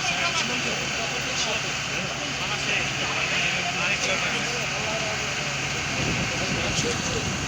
Thank you.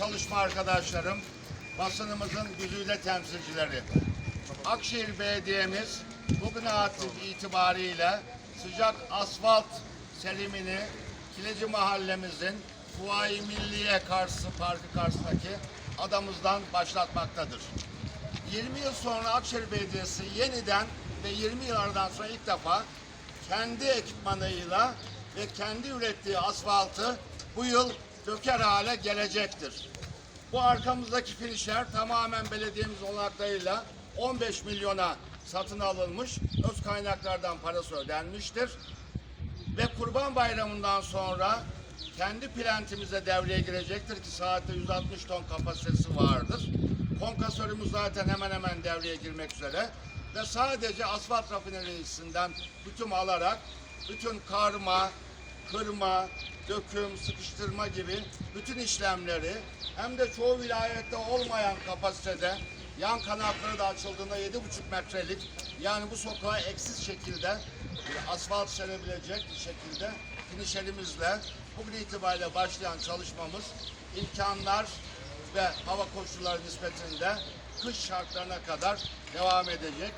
çalışma arkadaşlarım, basınımızın güzide temsilcileri. Akşehir Belediye'miz bugüne itibariyle sıcak asfalt serimini Kileci mahallemizin Kuvayi Milliye karşısı parkı karşısındaki adamızdan başlatmaktadır. 20 yıl sonra Akşehir Belediyesi yeniden ve 20 yıllardan sonra ilk defa kendi ekipmanıyla ve kendi ürettiği asfaltı bu yıl döker hale gelecektir. Bu arkamızdaki finişler tamamen belediyemiz olanaklarıyla 15 milyona satın alınmış, öz kaynaklardan parası ödenmiştir. Ve Kurban Bayramı'ndan sonra kendi plantimize devreye girecektir ki saatte 160 ton kapasitesi vardır. Konkasörümüz zaten hemen hemen devreye girmek üzere. Ve sadece asfalt rafinerisinden bütün alarak bütün karma, kırma, döküm, sıkıştırma gibi bütün işlemleri hem de çoğu vilayette olmayan kapasitede yan kanatları da açıldığında 7,5 metrelik yani bu sokağa eksiz şekilde asfalt serebilecek şekilde finişerimizle bugün itibariyle başlayan çalışmamız imkanlar ve hava koşulları nispetinde kış şartlarına kadar devam edecek.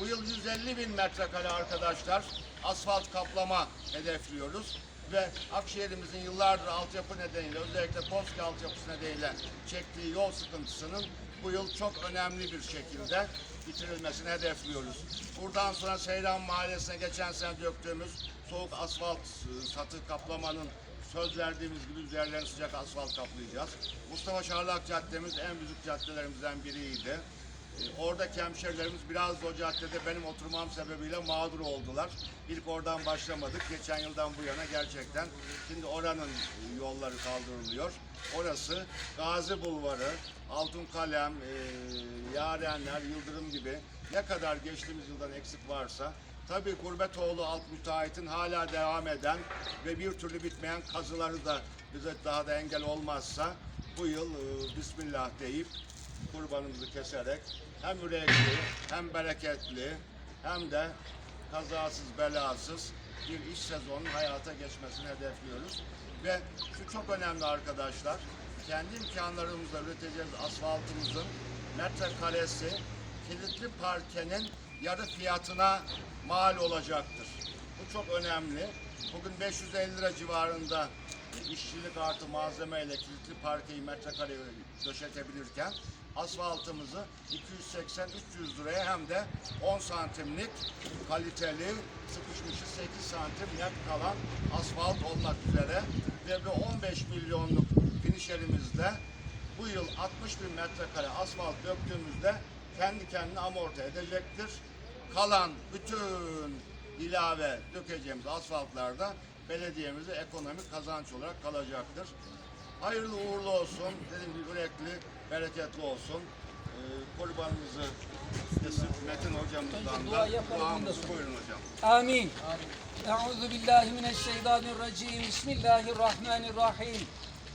Bu yıl 150 bin metrekare arkadaşlar asfalt kaplama hedefliyoruz ve Akşehir'imizin yıllardır altyapı nedeniyle özellikle TOSKİ altyapısı nedeniyle çektiği yol sıkıntısının bu yıl çok önemli bir şekilde bitirilmesini hedefliyoruz. Buradan sonra Seyran Mahallesi'ne geçen sene döktüğümüz soğuk asfalt e, satı kaplamanın söz verdiğimiz gibi üzerlerini sıcak asfalt kaplayacağız. Mustafa Şarlak Caddemiz en büyük caddelerimizden biriydi. Ee, Oradaki hemşerilerimiz biraz o caddede benim oturmam sebebiyle mağdur oldular. İlk oradan başlamadık. Geçen yıldan bu yana gerçekten şimdi oranın yolları kaldırılıyor. Orası Gazi Bulvarı, Altın Kalem, e, Yarenler, Yıldırım gibi ne kadar geçtiğimiz yıldan eksik varsa Tabii Gurbetoğlu alt müteahhitin hala devam eden ve bir türlü bitmeyen kazıları da bize daha da engel olmazsa bu yıl e, Bismillah deyip kurbanımızı keserek hem üretli hem bereketli hem de kazasız belasız bir iş sezonunun hayata geçmesini hedefliyoruz. Ve şu çok önemli arkadaşlar, kendi imkanlarımızla üreteceğiz asfaltımızın metrekaresi kilitli parkenin yarı fiyatına mal olacaktır. Bu çok önemli. Bugün 550 lira civarında işçilik artı malzemeyle kilitli parkeyi metrekare döşetebilirken asfaltımızı 280-300 liraya hem de 10 santimlik kaliteli sıkışmışı 8 santim net kalan asfalt olmak üzere ve bu 15 milyonluk finişerimizde bu yıl 60 bin metrekare asfalt döktüğümüzde kendi kendine amorti edecektir. Kalan bütün ilave dökeceğimiz asfaltlarda belediyemize ekonomik kazanç olarak kalacaktır. Hayırlı uğurlu olsun. Dediğim gibi yürekli, bereketli olsun. Ee, kulübanımızı kesip Metin hocamızdan da duamızı buyurun hocam. Amin. Euzu billahi mineşşeytanirracim. Bismillahirrahmanirrahim.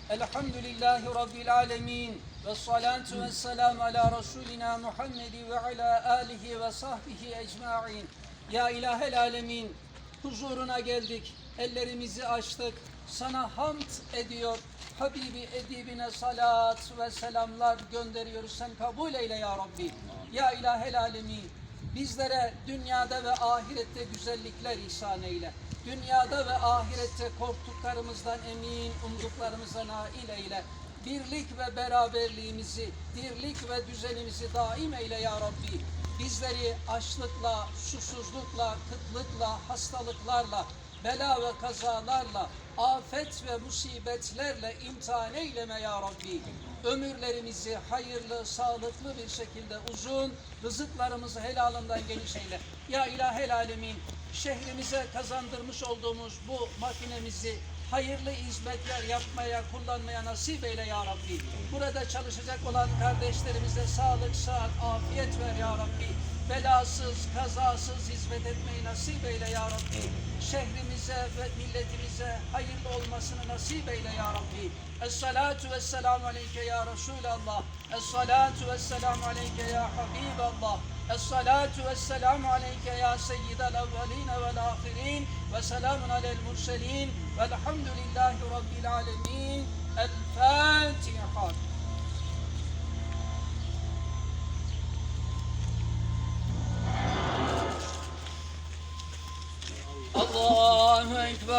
Elhamdülillahi Rabbil alemin. Ve salatu ve selam ala Resulina Muhammedi ve ala alihi ve sahbihi ecma'in. Ya ilahel alemin. Huzuruna geldik. Ellerimizi açtık. Sana hamd ediyor Habibi edibine salat ve selamlar gönderiyoruz sen kabul eyle ya Rabbi Ya ilahel alemin Bizlere dünyada ve ahirette güzellikler ihsan eyle. Dünyada ve ahirette korktuklarımızdan emin, umduklarımızdan nail eyle. Birlik ve beraberliğimizi, dirlik ve düzenimizi daim eyle ya Rabbi. Bizleri açlıkla, susuzlukla, kıtlıkla, hastalıklarla, bela ve kazalarla, afet ve musibetlerle imtihan eyleme ya Rabbi. Ömürlerimizi hayırlı, sağlıklı bir şekilde uzun, rızıklarımızı helalından geniş eyle. Ya ilahel alemin, şehrimize kazandırmış olduğumuz bu makinemizi hayırlı hizmetler yapmaya, kullanmaya nasip eyle ya Rabbi. Burada çalışacak olan kardeşlerimize sağlık, sıhhat, afiyet ver ya Rabbi belasız, kazasız hizmet etmeyi nasip eyle ya Rabbi. Şehrimize ve milletimize hayırlı olmasını nasip eyle ya Rabbi. Es-salatu vesselamu aleyke ya Resulallah. Es-salatu vesselamu aleyke ya Habiballah. Es-salatu vesselamu aleyke ya seyyidel evveline vel ahirin. Ve selamun alel murselin. Velhamdülillahi rabbil alemin.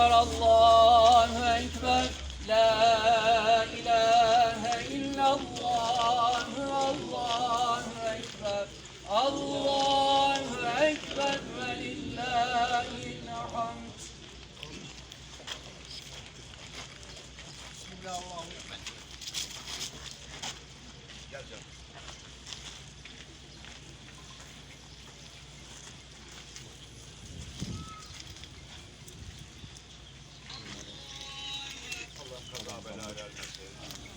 Ekber Allah. Bela helal uh, etsin.